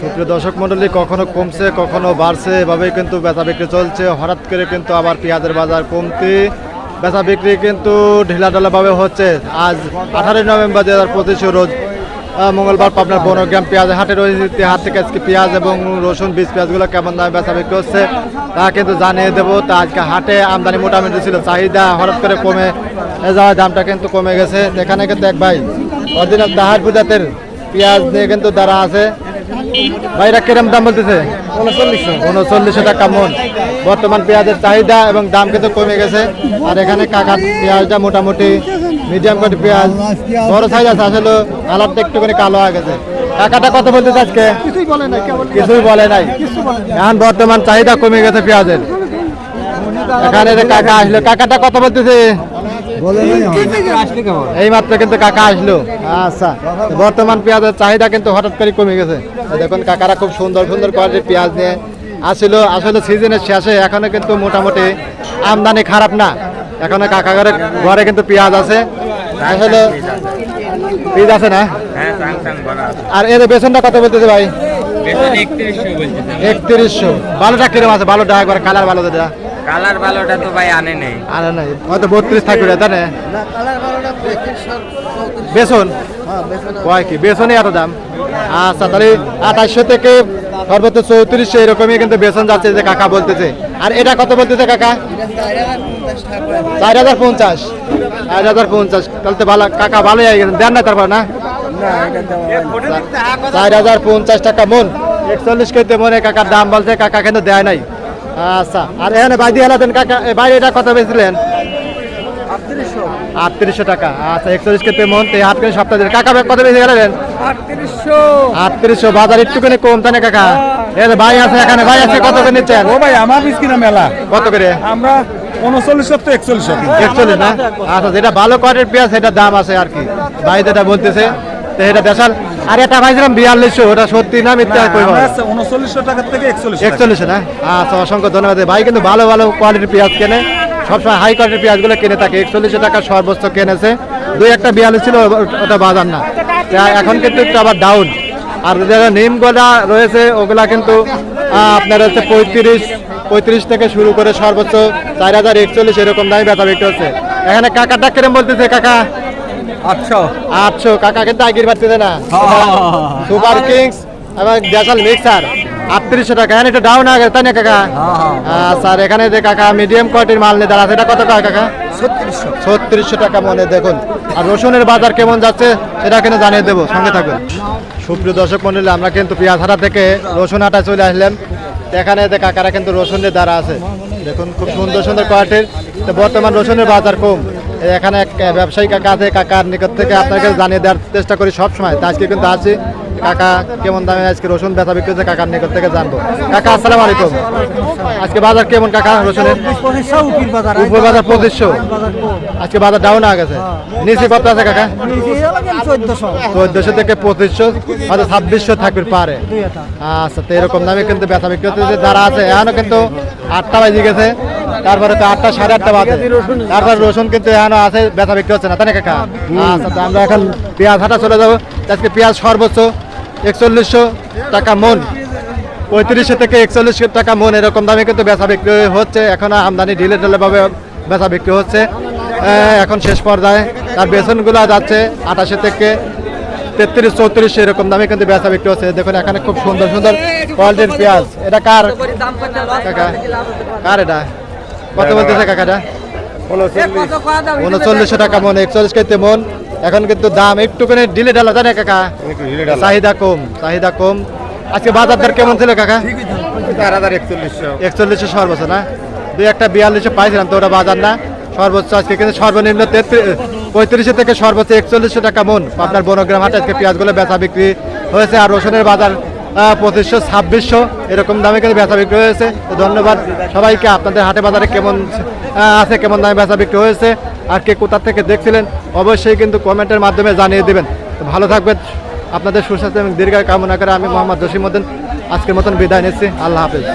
সুপ্রিয় দর্শক মন্ডলী কখনো কমছে, কখনো বাড়ছে, এভাবেই কিন্তু বেচা বিক্রি চলছে। হঠাৎ করে কিন্তু আবার পেঁয়াজের বাজার কমতি। বেচা বিক্রি কিন্তু ঢিলাঢালাভাবে হচ্ছে। আজ আঠারোই নভেম্বর দু হাজার পঁচিশে রোজ মঙ্গলবার পাবনার বনগ্রাম পেঁয়াজ হাটে রয়েছে। হাট থেকে আজকে পেঁয়াজ এবং রসুন, বীজ পেঁয়াজগুলো কেমন দামে বেচা বিক্রি হচ্ছে, তা কিন্তু জানিয়ে দেবো। তা আজকে হাটে আমদানি মোটামুটি ছিল, চাহিদা হঠাৎ করে কমে যাওয়ার দামটা কিন্তু কমে গেছে। এখানে কিন্তু এক ভাই অরিজিনাল তাহার পূজাতের পেঁয়াজ নিয়ে কিন্তু দাঁড়া আছে। ভাইরা কিরম দাম বলতেছে? উনচল্লিশশো। উনচল্লিশশো টাকা মন। বর্তমান পেঁয়াজের চাহিদা এবং দাম কিন্তু কমে গেছে। আর এখানে কাকার পেঁয়াজটা মোটামুটি মিডিয়াম কোয়ালিটি পেঁয়াজ। বড় সাইজ আছে আসলে কালারটা একটুখানি কালো হয়ে গেছে। কাকাটা কত বলতেছে আজকে? কিছুই বলে না কিছুই বলে নাই। এখন বর্তমান চাহিদা কমে গেছে পেঁয়াজের। এখানে কাকা আসলো কাকাটা কত বলতেছে? এই মাত্র কিন্তু কাকা আসলো। আচ্ছা বর্তমান পেঁয়াজের চাহিদা কিন্তু হঠাৎ করে কমে গেছে। দেখুন কাকারা খুব সুন্দর সুন্দর কোয়ালিটির পেঁয়াজ নিয়ে আসছিল আসলে সিজনের শেষে এখনও কিন্তু মোটামুটি আমদানি খারাপ না। এখনও কাকা ঘরে ঘরে কিন্তু পেঁয়াজ আছে। আসলে পেঁয়াজ আছে না? হ্যাঁ আর এর বেসনটা কত বলতেছে ভাই? একত্রিশশো ভালোটা কিরম আছে? ভালোটা একবার কালার ভালো যেটা। কালার ভালোটা তো ভাই আনে নেই। আর নাই। হয়তো বত্রিশ থাকবে রে, তাই না? বেসন? কয় কি? বেসনই এত দাম? আচ্ছা তাহলে আঠাশশো থেকে সর্বোচ্চ চৌত্রিশশো এরকমই কিন্তু বেসন যাচ্ছে যে কাকা বলতেছে। আর এটা কত বলতেছে কাকা? চার হাজার পঞ্চাশ চার হাজার পঞ্চাশ। তাহলে তো ভালো কাকা ভালোই হয়ে গেছেন দেন না তারপর না? চার হাজার পঞ্চাশ টাকা মন। একচল্লিশ কেজিতে মনে কাকার দাম বলছে কাকা কিন্তু দেয় নাই। আচ্ছা আর এখানে বাইদি হেলা দেন কাকা বাইরে এটা কত বেচলেন? আটত্রিশশো। টাকা। আচ্ছা একচল্লিশ মন তো সপ্তাহ কাকা কত বেশি গেলেন? আটত্রিশশো। বাজার একটুখানি কম তাই না কাকা? এ ভাই আছে এখানে ভাই আছে কত করে নিচ্ছেন? ও ভাই আমার কিনা মেলা। কত করে? আমরা তো একচল্লিশ একচল্লিশ না? আচ্ছা যেটা ভালো কোয়ালিটির পেঁয়াজ সেটার দাম আছে আর কি। ভাই যেটা বলতেছে তো এটা দেশাল আর এটা ভাইছিলাম বিয়াল্লিশশো ওটা সত্যি না মিথ্যা উনচল্লিশশো টাকা থেকে একচল্লিশ একচল্লিশে না? আচ্ছা অসংখ্য ধন্যবাদ। ভাই কিন্তু ভালো ভালো কোয়ালিটির পেঁয়াজ কেনে। সবসময় হাই কোয়ালিটির পেঁয়াজগুলো কিনে থাকে। একচল্লিশশো টাকা সর্বোচ্চ কিনেছে। দুই একটা বিয়াল্লিশ ছিল ওটা বাজার না। এখন কিন্তু একটু আবার ডাউন আর যারা নিমগোলা রয়েছে ওগুলা কিন্তু আপনার হচ্ছে পঁয়ত্রিশ পঁয়ত্রিশ থেকে শুরু করে সর্বোচ্চ চার হাজার একচল্লিশ এরকম দামে বিক্রি হচ্ছে। এখানে কাকাটা কিরম বলতেছে কাকা? আটশো। আটশো কাকা কিন্তু আগের না। সুপার কিংস এবং গ্যাসাল মিক্সার। আটত্রিশশো টাকা। একটু ডাউন আগে তাই না কাকা? স্যার এখানে যে কাকা মিডিয়াম কোয়ালিটির মাল নিয়ে কত টাকা কাকা? ছত্রিশশো। টাকা মনে দেখুন। আর রসুনের বাজার কেমন যাচ্ছে সেটা কিন্তু জানিয়ে দেবো। সঙ্গে থাকবেন সুপ্রিয় দর্শক মন্ডলী আমরা কিন্তু পেঁয়াজহাটা থেকে রসুন হাটা চলে আসলাম। এখানে যে কাকারা কিন্তু রসুনের দ্বারা আছে। দেখুন খুব সুন্দর সুন্দর কোয়ালিটির বর্তমান রসুনের বাজার কম। এখানে এক ব্যবসায়ী কাকা আছে কাকার নিকট থেকে আপনাকে জানিয়ে দেওয়ার চেষ্টা করি সবসময়। তো আজকে কিন্তু আছি কাকা কেমন দামে আজকে রসুন ব্যথা বিক্রি হচ্ছে কাকার নিকট থেকে জানব। কাকা আসসালাম আলাইকুম। আজকে বাজার কেমন কাকা রসুনের? উপর বাজার পঁচিশশো। আজকে বাজার ডাউন হয়ে গেছে। নিচে কত আছে কাকা? চোদ্দশো। থেকে পঁচিশশো হয়তো ছাব্বিশশো থাকবে পারে। আচ্ছা তো এরকম দামে কিন্তু বেচা বিক্রি হচ্ছে। যারা আছে এখনও কিন্তু আটটা বাজে গেছে। তারপরে তো আটটা সাড়ে আটটা বাজে। তারপর রসুন কিন্তু এখনও আছে বেচা বিক্রি হচ্ছে না তাই না কাকা? আচ্ছা তো আমরা এখন পেঁয়াজ হাটা চলে যাব। আজকে পেঁয়াজ সর্বোচ্চ একচল্লিশশো টাকা মন। পঁয়ত্রিশশো থেকে একচল্লিশশো টাকা মন। এরকম দামে কিন্তু বেচা বিক্রি হচ্ছে। এখন আমদানি ঢিলে ঢিলে ভাবে বেচা বিক্রি হচ্ছে। এখন শেষ পর্যায়ে তার বেসনগুলো যাচ্ছে আঠাশে থেকে তেত্রিশ চৌত্রিশ এরকম দামে কিন্তু বেচা বিক্রি হচ্ছে। দেখুন এখানে খুব সুন্দর সুন্দর কোয়ালিটির পেঁয়াজ। এটা কার? কাকা কার এটা? কত বলতেছে কাকাটা উনচল্লিশশো টাকা মন একচল্লিশ কেজিতে মন। এখন কিন্তু দাম একটুখানি ডিলে ডালা জানে কাকা? চাহিদা কম চাহিদা কম। আজকে বাজার দর কেমন ছিল কাকা? একচল্লিশশো। একচল্লিশশো সর্বোচ্চ না? দুই একটা বিয়াল্লিশশো পাইছিলাম তো ওটা বাজার না। সর্বোচ্চ আজকে কিন্তু সর্বনিম্ন পঁয়ত্রিশশো থেকে সর্বোচ্চ একচল্লিশশো টাকা মন। আপনার বনগ্রাম হাটে আজকে পেঁয়াজগুলো বেচা বিক্রি হয়েছে আর রসুনের বাজার পঁচিশশো, ছাব্বিশশো এরকম দামে কিন্তু বেচা বিক্রি হয়েছে। তো ধন্যবাদ সবাইকে। আপনাদের হাটে বাজারে কেমন আছে, কেমন দামে বেচা বিক্রি হয়েছে আর কে কোথা থেকে দেখছিলেন অবশ্যই কিন্তু কমেন্টের মাধ্যমে জানিয়ে দেবেন। ভালো থাকবেন, আপনাদের সুস্বাস্থ্য এবং দীর্ঘায় কামনা করে আমি মোহাম্মদ জসিমুদ্দিন আজকের মতন বিদায় নিচ্ছি। আল্লাহ হাফেজ।